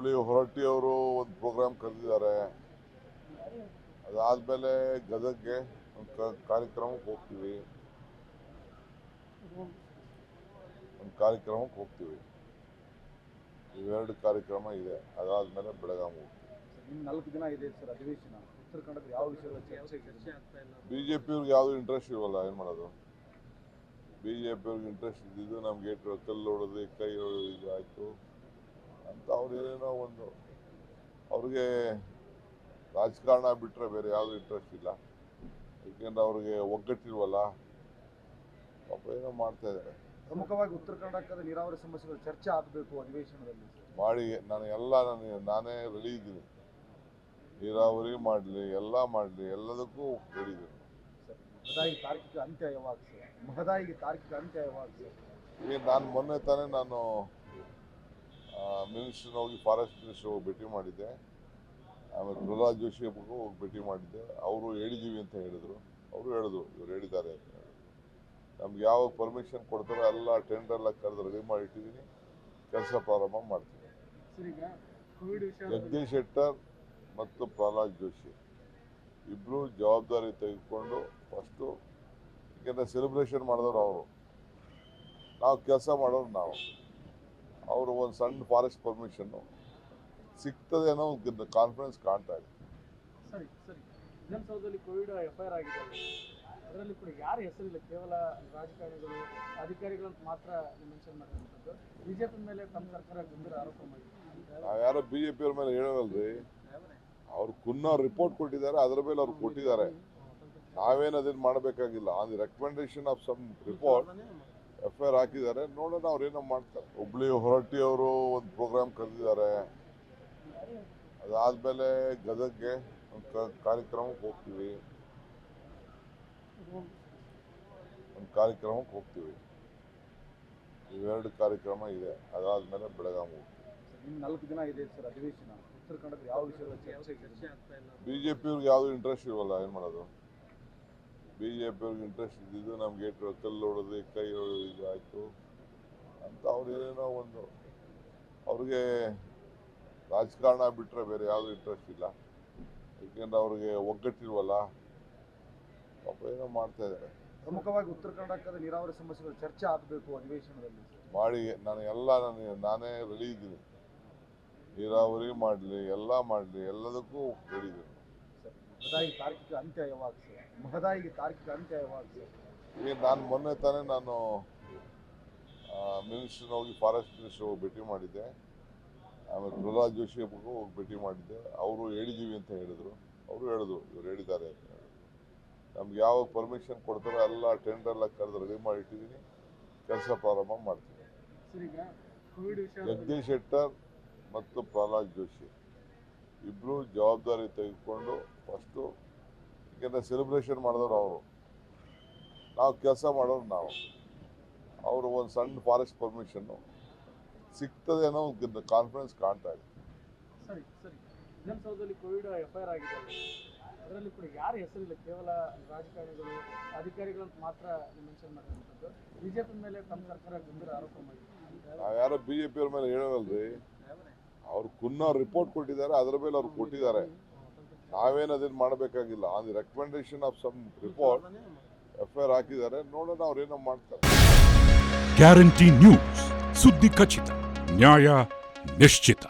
ಹುಬ್ಳಿ ಹೊರಟ್ಟಿಯವರು ಒಂದು ಪ್ರೋಗ್ರಾಮ್ ಕರೆದಿದ್ದಾರೆ. ಅದಾದಮೇಲೆ ಗದಗ್ಗೆ ಒಂದು ಕಾರ್ಯಕ್ರಮಕ್ಕೆ ಹೋಗ್ತೀವಿ. ಒಂದು ಕಾರ್ಯಕ್ರಮಕ್ಕೆ ಹೋಗ್ತೀವಿ. ಇವೆರಡು ಕಾರ್ಯಕ್ರಮ ಇದೆ. ಅದಾದಮೇಲೆ ಬೆಳಗಾವಿ ಹೋಗ್ತೀವಿ. ನಾಲ್ಕು ದಿನ ಇದೆ ಸರ್ ಅಧಿವೇಶನ. ಉತ್ತರ ಕನ್ನಡದ ಯಾವ ವಿಷಯ ಚರ್ಚೆ ಬಿ ಜೆ ಪಿಯವ್ರಿಗೆ ಯಾವುದು ಇಂಟ್ರೆಸ್ಟ್ ಇರೋಲ್ಲ ಏನು ಮಾಡೋದು? ಬಿ ಜೆ ಪಿಯವ್ರಿಗೆ ಇಂಟ್ರೆಸ್ಟ್ ಇದ್ದಿದ್ದು ನಮಗೆ ಕಲ್ಲು ಹೊಡೆದು ಕೈ ಹೊಡೆದು ಇದು ಆಯಿತು. ಅಂತ ಅವ್ರು ಏನೇನೋ ಒಂದು ಅವ್ರಿಗೆ ರಾಜಕಾರಣ ಬಿಟ್ಟರೆ ಬೇರೆ ಯಾವುದು ಇಂಟ್ರೆಸ್ಟ್ ಇಲ್ಲ. ಏಕೆಂದ್ರೆ ಅವ್ರಿಗೆ ಒಗ್ಗಟ್ಟಿಲ್ವಲ್ಲ? ಪಾಪ ಏನೋ ಮಾಡ್ತಾ ಇದ್ದಾರೆ. ಪ್ರಮುಖವಾಗಿ ಉತ್ತರ ಕರ್ನಾಟಕದ ನೀರಾವರಿ ಸಮಸ್ಯೆಗಳ ಚರ್ಚೆ ಆಗಬೇಕು ಅಧಿವೇಶನದಲ್ಲಿ. ಮಾಡಿ ನಾನು ಎಲ್ಲ ನಾನು ನಾನೇ ರೆಡಿ ಇದ್ದೀನಿ. ನೀರಾವರಿ ಮಾಡಲಿ ಎಲ್ಲ ಮಾಡಲಿ ಎಲ್ಲದಕ್ಕೂ ರೆಡಿ ಇದ್ದೀನಿ. ಸರ್ ಮಹದಾಯಿ ತಾರ್ಕಿಕ ಅಂತ್ಯ ಯಾವಾಗ ಸರ್? ಮಹದಾಯಿಗೆ ತಾರ್ಕಿಕ ಅಂತ್ಯ ಯಾವಾಗ ನಾನು ಮೊನ್ನೆ ತಾನೇ ನಾನು ಮಿನಿಸ್ಟ್ರನ್ನ ಹೋಗಿ ಫಾರೆಸ್ಟ್ ಮಿನಿಸ್ಟರ್ ಹೋಗಿ ಭೇಟಿ ಮಾಡಿದ್ದೆ. ಆಮೇಲೆ ಪ್ರಹ್ಲಾದ್ ಜೋಶಿ ಹಬ್ಬಕ್ಕೂ ಹೋಗಿ ಭೇಟಿ ಮಾಡಿದ್ದೆ. ಅವರು ಹೇಳಿದ್ದೀವಿ ಅಂತ ಹೇಳಿದರು. ಅವರು ಹೇಳಿದ್ರು ಇವರು ಹೇಳಿದ್ದಾರೆ ಅಂತ ಹೇಳಿದ್ರು. ನಮ್ಗೆ ಯಾವ ಪರ್ಮಿಷನ್ ಕೊಡ್ತಾರೋ ಎಲ್ಲ ಟೆಂಡರ್ ಎಲ್ಲ ಕರೆದು ರೆಡಿ ಮಾಡಿ ಇಟ್ಟಿದ್ದೀನಿ. ಕೆಲಸ ಪ್ರಾರಂಭ ಮಾಡ್ತೀನಿ. ಜಗದೀಶ್ ಶೆಟ್ಟರ್ ಮತ್ತು ಪ್ರಹ್ಲಾದ್ ಜೋಶಿ ಇಬ್ಬರು ಜವಾಬ್ದಾರಿ ತೆಗೆದುಕೊಂಡು ಫಸ್ಟು ಯಾಕೆಂದರೆ ಸೆಲೆಬ್ರೇಷನ್ ಮಾಡಿದವರು ಅವರು. ನಾವು ಕೆಲಸ ಮಾಡೋರು ನಾವು. ಅವರು ಒಂದು ಸಣ್ಣ ಫಾರೆಸ್ಟ್ ಪರ್ಮಿಷನ್ನು ಸಿಗ್ತದೆ ಅನ್ನೋ ಒಂದು ಕಾನ್ಫಿಡೆನ್ಸ್ ಕಾಣ್ತಾ ಇದೆ. ಸರಿ ಸರಿ. ವಿಧಾನಸೌಧದಲ್ಲಿ ಕೋವಿಡ್ ಎಫ್ ಐ ಆರ್ ಆಗಿದೆ ಅದರಲ್ಲಿ ಕೂಡ ಯಾರ ಹೆಸರಿಲ್ಲ? ಕೇವಲ ರಾಜಕಾರಣಿಗಳು ಅಧಿಕಾರಿಗಳಂತ ಮಾತ್ರ ಮೆನ್ಷನ್ ಮಾಡಿರುವಂಥದ್ದು ಬಿಜೆಪಿ ಮೇಲೆ ತಮ್ಮ ಸರ್ಕಾರ ಗಂಭೀರ ಆರೋಪ ಮಾಡಿದೆ. ನಾವು ಯಾರೋ ಬಿ ಜೆ ಪಿಯವ್ರ ಮೇಲೆ ಹೇಳೋವಲ್ರಿ ಅವ್ರು ಕುನ್ನ ರಿಪೋರ್ಟ್ ಕೊಟ್ಟಿದ್ದಾರೆ ಅದರ ಮೇಲೆ ಅವ್ರು ಕೊಟ್ಟಿದ್ದಾರೆ. ನಾವೇನು ಅದೇನು ಮಾಡಬೇಕಾಗಿಲ್ಲ. On the recommendation of some report F I R ಹಾಕಿದ್ದಾರೆ ನೋಡೋಣ ಅವ್ರು ಏನೋ ಮಾಡ್ತಾರೆ. ಹುಬ್ಳಿ ಹೊರಟ್ಟಿಯವರು ಒಂದು ಪ್ರೋಗ್ರಾಮ್ ಕರೆದಿದ್ದಾರೆ. ಅದಾದಮೇಲೆ ಗದಗ್ಗೆ ಒಂದು ಕಾರ್ಯಕ್ರಮಕ್ಕೆ ಹೋಗ್ತೀವಿ. ಒಂದು ಕಾರ್ಯಕ್ರಮಕ್ಕೆ ಹೋಗ್ತೀವಿ. ಇವೆರಡು ಕಾರ್ಯಕ್ರಮ ಇದೆ. ಅದಾದಮೇಲೆ ಬೆಳಗಾವಿ ಹೋಗ್ತೀವಿ. ನಾಲ್ಕು ದಿನ ಇದೆ ಸರ್ ಅಧಿವೇಶನ. ಉತ್ತರ ಕನ್ನಡದ ಯಾವ ವಿಷಯಗಳ ಚರ್ಚೆ ಬಿ ಜೆ ಪಿಯವ್ರಿಗೆ ಯಾವುದು ಇಂಟ್ರೆಸ್ಟ್ ಇರೋಲ್ಲ ಏನು ಮಾಡೋದು? ಬಿ ಜೆ ಪಿಯವ್ರಿಗೆ ಇಂಟ್ರೆಸ್ಟ್ ಇದ್ದಿದ್ದು ನಮಗೆ ಕಲ್ಲು ಹೊಡೆದು ಕೈ ಹೊಡೆದು ಇದು ಆಯಿತು. ಅಂತ ಅವ್ರೇನೋ ಒಂದು ಅವ್ರಿಗೆ ರಾಜಕಾರಣ ಬಿಟ್ಟರೆ ಬೇರೆ ಯಾವುದು ಇಂಟ್ರೆಸ್ಟ್ ಇಲ್ಲ. ಏಕೆಂದ್ರೆ ಅವ್ರಿಗೆ ಒಗ್ಗಟ್ಟಿಲ್ವಲ್ಲ? ಪಾಪ ಏನೋ ಮಾಡ್ತಾ ಇದ್ದಾರೆ. ಪ್ರಮುಖವಾಗಿ ಉತ್ತರ ಕರ್ನಾಟಕದ ನೀರಾವರಿ ಸಮಸ್ಯೆಗಳ ಚರ್ಚೆ ಆಗಬೇಕು ಅಧಿವೇಶನದಲ್ಲಿ. ಮಾಡಿ ನಾನು ಎಲ್ಲ ನಾನು ನಾನೇ ರೆಡಿ ಇದ್ದೀನಿ. ನೀರಾವರಿ ಮಾಡಲಿ ಎಲ್ಲ ಮಾಡಲಿ ಎಲ್ಲದಕ್ಕೂ ರೆಡಿ ಇದ್ದೀನಿ ಸರ್ ಮಹದಾಯಿ ತಾರ್ಕಿಕ ಅಂತ್ಯ ಯಾವಾಗ ಸರ್ ಮಹದಾಯಿಗೆ ತಾರ್ಕಿಕ ಅಂತ್ಯ ಯಾವಾಗ ಸರ್ ಈಗ ನಾನು ಮೊನ್ನೆ ತಾನೇ ನಾನು ಮಿನಿಸ್ಟರ್ನ ಹೋಗಿ ಫಾರೆಸ್ಟ್ ಮಿನಿಸ್ಟರ್ ಹೋಗಿ ಭೇಟಿ ಮಾಡಿದ್ದೆ. ಆಮೇಲೆ ಪ್ರಹ್ಲಾದ್ ಜೋಶಿ ಅವರು ಹೋಗಿ ಭೇಟಿ ಮಾಡಿದ್ದೆ. ಅವರು ಹೇಳಿದ್ದೀವಿ ಅಂತ ಹೇಳಿದರು. ಅವರು ಹೇಳಿದ್ರು ಇವ್ರು ಹೇಳಿದ್ದಾರೆ ಅಂತ ಹೇಳಿದ್ರು. ನಮ್ಗೆ ಯಾವ ಪರ್ಮಿಷನ್ ಕೊಡ್ತಾರೋ ಎಲ್ಲ ಟೆಂಡರ್ ಎಲ್ಲ ಕರೆದು ರೆಡಿ ಮಾಡಿ ಇಟ್ಟಿದ್ದೀನಿ. ಕೆಲಸ ಪ್ರಾರಂಭ ಮಾಡ್ತೀನಿ. ಜಗದೀಶ್ ಶೆಟ್ಟರ್ ಮತ್ತು ಪ್ರಹ್ಲಾದ್ ಜೋಶಿ. ಇಬ್ಬರು ಜವಾಬ್ದಾರಿ ತೆಗೆದುಕೊಂಡು ಫಸ್ಟು ಯಾಕೆಂದರೆ ಸೆಲೆಬ್ರೇಷನ್ ಮಾಡಿದವರು ಅವರು. ನಾವು ಕೆಲಸ ಮಾಡೋರು ನಾವು. ಅವರು ಒಂದು ಸಣ್ಣ ಫಾರೆಸ್ಟ್ ಪರ್ಮಿಷನ್ನು ಸಿಗ್ತದೆ ಅನ್ನೋ ಒಂದು ಕಾನ್ಫಿಡೆನ್ಸ್ ಕಾಣ್ತಾ ಇದೆ. ಸರಿ ಸರಿ. ವಿಧಾನಸೌಧದಲ್ಲಿ ಕೋವಿಡ್ ಎಫ್ ಐ ಆರ್ ಆಗಿದೆ ಅದರಲ್ಲಿ ಕೂಡ ಯಾರ ಹೆಸರಿಲ್ಲ ಕೇವಲ ರಾಜಕಾರಣಿಗಳು ಅಧಿಕಾರಿಗಳಂತ ಮಾತ್ರ ಮೆನ್ಷನ್ ಮಾಡಿರುವಂಥದ್ದು. ಬಿಜೆಪಿ ಮೇಲೆ ತಮ್ಮ ಸರ್ಕಾರ ಗಂಭೀರ ಆರೋಪ ಮಾಡಿದೆ. ಯಾರೋ ಬಿ ಜೆ ಪಿಯವ್ರ ಮೇಲೆ ಹೇಳೋವಲ್ರಿ ಅವ್ರು ಗುನ್ನ ರಿಪೋರ್ಟ್ ಕೊಟ್ಟಿದ್ದಾರೆ ಅದರ ಮೇಲೆ ಅವ್ರು ಕೊಟ್ಟಿದ್ದಾರೆ. ನಾವೇನು ಅದೇನು ಮಾಡಬೇಕಾಗಿಲ್ಲ. On the recommendation of some report F I R ಹಾಕಿದ್ದಾರೆ. ನೋಡೋಣ ಅವ್ರೇನೋ ಏನೋ ಮಾಡ್ತಾರೆ. ಗ್ಯಾರಂಟಿ ನ್ಯೂಸ್ ಸುದ್ದಿ ಖಚಿತ ನ್ಯಾಯ ನಿಶ್ಚಿತ